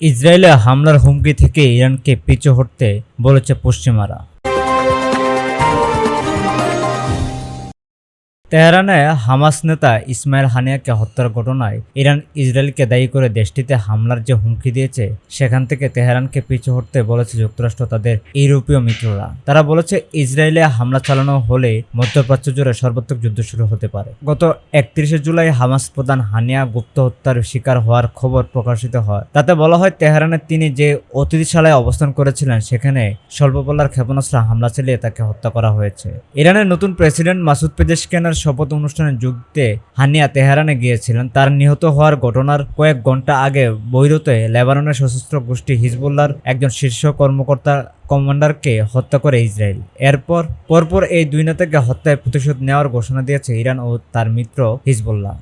ইসরায়েলে হামলার হুমকি থেকে ইরানকে পিছু হটতে বলেছে পশ্চিমারা। তেহরানে হামাস নেতা ইসমাইল হানিয়াকে হত্যার ঘটনায় ইরান ইসরায়েলকে দায়ী করে দেশটিতে হামলার যে হুমকি দিয়েছে, সেখান থেকে তেহরানকে পিছু হটতে বলেছে যুক্তরাষ্ট্র তাদের ইউরোপীয় মিত্ররা। তারা বলেছে, ইসরায়েলে হামলা চালানো হলে মধ্যপ্রাচ্য জুড়ে সর্বাত্মক যুদ্ধ শুরু হতে পারে। গত একত্রিশে জুলাই হামাস প্রধান হানিয়া গুপ্ত হত্যার শিকার হওয়ার খবর প্রকাশিত হয়। তাতে বলা হয়, তেহরানে তিনি যে অতিথিশালায় অবস্থান করেছিলেন, সেখানে স্বল্পপল্লার ক্ষেপণাস্ত্র হামলা চালিয়ে তাকে হত্যা করা হয়েছে। ইরানের নতুন প্রেসিডেন্ট মাসুদ পেজেশকেনের শপথ অনুষ্ঠানে যোগ দিতে হানিয়া তেহরানে গিয়েছিলেন। তার নিহত হওয়ার ঘটনার কয়েক ঘণ্টা আগে বৈরুতে লেবাননের সশস্ত্র গোষ্ঠী হিজবুল্লার একজন শীর্ষ কর্মকর্তা কমান্ডারকে হত্যা করে ইসরায়েল। এরপর, পরপর এই দুই নেতাকে হত্যায় প্রতিশোধ নেওয়ার ঘোষণা দিয়েছে ইরান ও তার মিত্র হিজবুল্লাহ।